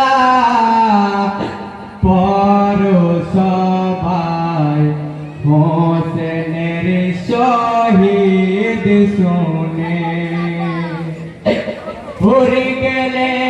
ইন্নানিল্লাহ পরসভায় হোসেনের শহীদ শুনে। ভরে গেলে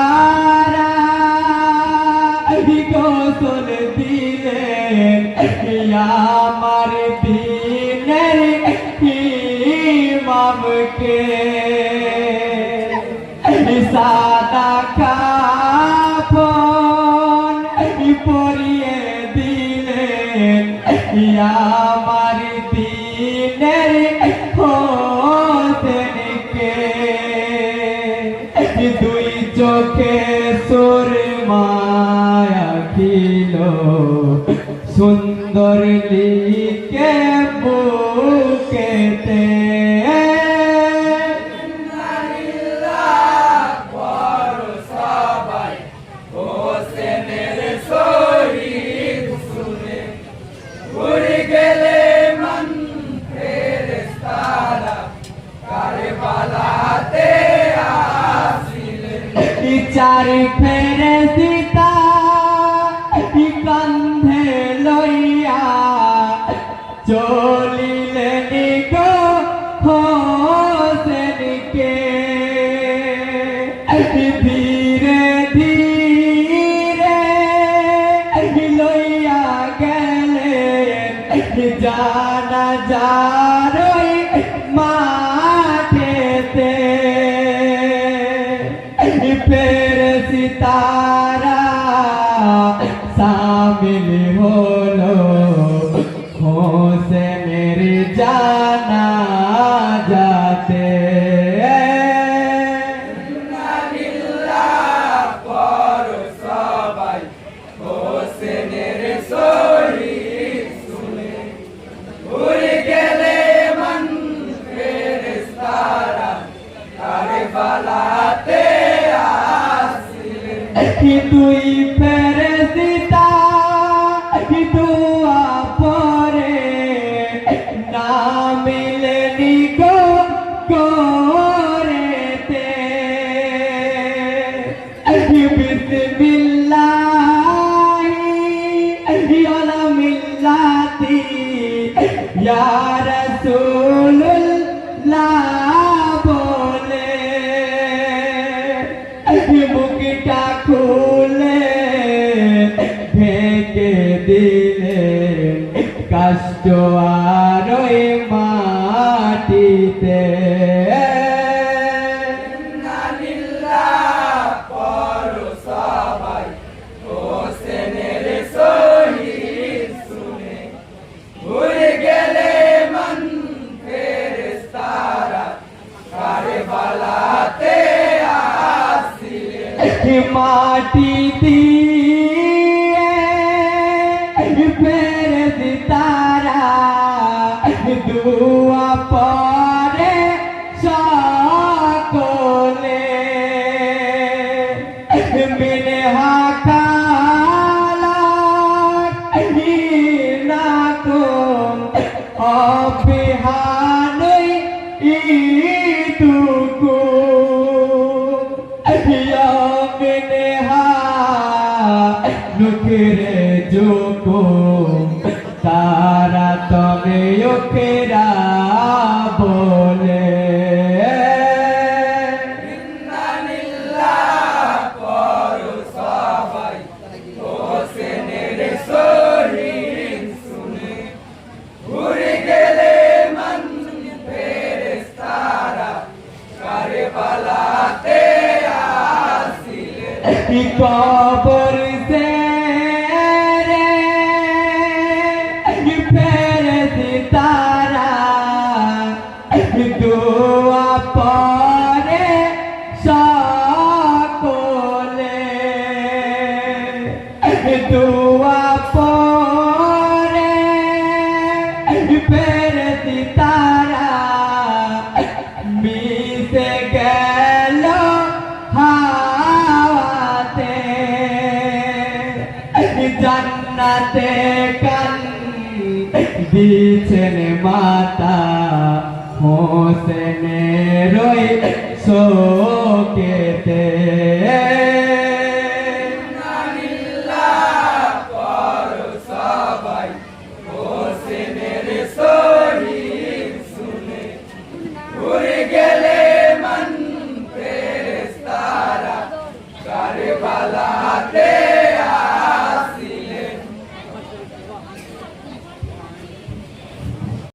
আমার দিনের ইমামকে সাদা কাপন পরিয়ে দিলেন। আমার দিনের হোসেনকে দুই চোখে সুরমায়া খিল সুন্দর লিকে বুকেতে চার ফেরে চলিলেন গো হোসেনকে ধীরে ধীরে লইয়া গেলেন জানা যারই মাঠেতে। ফের সিতারা শামিল হলো perdoa. দিলে কষ্ট আর মাটিতে। তারা তবে ওকেরা বলে। কি পেরেছি তারা মিশে গেল হাওয়াতে। জান্নাতে কান দিছেন মাতা হোসেনের রই সো